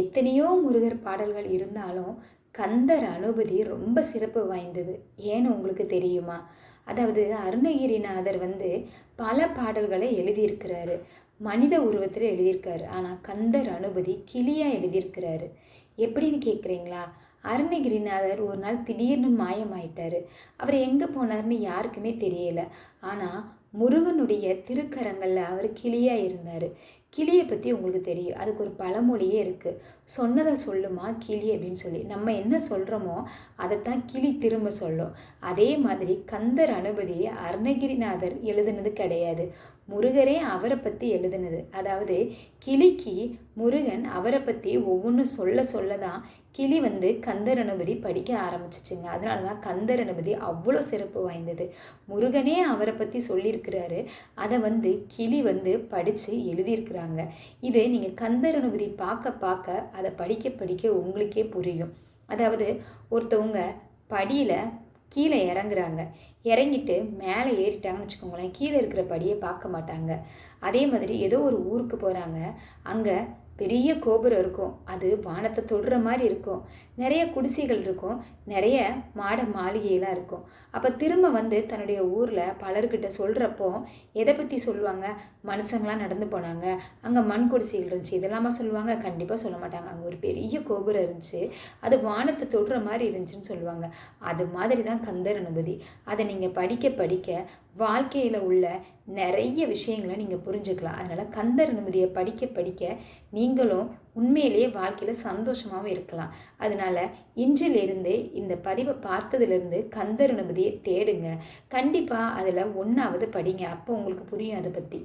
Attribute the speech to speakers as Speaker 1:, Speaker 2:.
Speaker 1: எத்தனையோ முருகர் பாடல்கள் இருந்தாலும் கந்தர் அனுபதி ரொம்ப சிறப்பு வாய்ந்தது. ஏன்னு உங்களுக்கு தெரியுமா? அதாவது அருணகிரிநாதர் வந்து பல பாடல்களை எழுதியிருக்கிறாரு. மனித உருவத்தில் எழுதியிருக்காரு. ஆனால் கந்தர் அனுபதி கிளியாக எழுதியிருக்கிறாரு. எப்படின்னு கேட்குறீங்களா அருணகிரிநாதர் ஒரு நாள் திடீர்னு மாயமாயிட்டார். அவர் எங்கே போனார்னு யாருக்குமே தெரியல. ஆனால் முருகனுடைய திருக்கரங்களில் அவர் கிளியாக இருந்தார். கிளியை பற்றி உங்களுக்கு தெரியும். அதுக்கு ஒரு பழமொழியே இருக்குது சொன்னதை சொல்லுமா கிளி அப்படின்னு சொல்லி. நம்ம என்ன சொல்கிறோமோ அதைத்தான் கிளி திரும்ப சொல்லும். அதே மாதிரி கந்தர் அனுபதி அருணகிரிநாதர் எழுதுனது கிடையாது. முருகரே அவரை பற்றி எழுதுனது. அதாவது கிளிக்கு முருகன் அவரை பற்றி ஒவ்வொன்றும் சொல்ல சொல்ல தான் கிளி வந்து கந்தர் அனுபதி படிக்க ஆரம்பிச்சிச்சுங்க. அதனால தான் கந்தர் அனுபதி அவ்வளோ சிறப்பு வாய்ந்தது. முருகனே அவரை பற்றி சொல்லியிருக்கிறாரு. அதை வந்து கிளி வந்து படித்து எழுதியிருக்கிறாங்க. இது நீங்கள் கந்தர் அனுபதி பார்க்க பார்க்க அதை படிக்க படிக்க உங்களுக்கே புரியும். அதாவது ஒருத்தவங்க படியில் கீழே இறங்குறாங்க. இறங்கிட்டு மேலே ஏறிட்டாங்கன்னு வச்சுக்கோங்களேன் கீழே இருக்கிற படியை பார்க்க மாட்டாங்க. அதே மாதிரி ஏதோ ஒரு ஊருக்கு போகிறாங்க அங்கே பெரிய கோபுரம் இருக்கும். அது வானத்தை தொடுற மாதிரி இருக்கும். நிறைய குடிசைகள் இருக்கும். நிறைய மாட மாளிகையெல்லாம் இருக்கும். அப்போ திரும்ப வந்து தன்னுடைய ஊரில் பலர்கிட்ட சொல்கிறப்போ எதை பற்றி சொல்லுவாங்க? மனுஷங்களாம் நடந்து போனாங்க. அங்கே மண் குடிசைகள் இருந்துச்சு. இதெல்லாமா சொல்லுவாங்க? கண்டிப்பாக சொல்ல மாட்டாங்க. அங்கே ஒரு பெரிய கோபுரம் இருந்துச்சு. அது வானத்தை தொடுற மாதிரி இருந்துச்சுன்னு சொல்லுவாங்க. அது மாதிரி தான் கந்தர் அனுபதி. அதை நீங்கள் படிக்க படிக்க வாழ்க்கையில் உள்ள நிறைய விஷயங்களை நீங்கள் புரிஞ்சுக்கலாம். அதனால் கந்தர் நிம்மதியை படிக்க படிக்க நீங்களும் உண்மையிலேயே வாழ்க்கையில் சந்தோஷமாகவும் இருக்கலாம். அதனால் இன்றிலிருந்தே இந்த பதிவை பார்த்ததுலேருந்து கந்தர் நிம்மதியை தேடுங்க. கண்டிப்பாக அதில் ஒன்றாவது படிங்க. அப்போ உங்களுக்கு புரியும் அதை பற்றி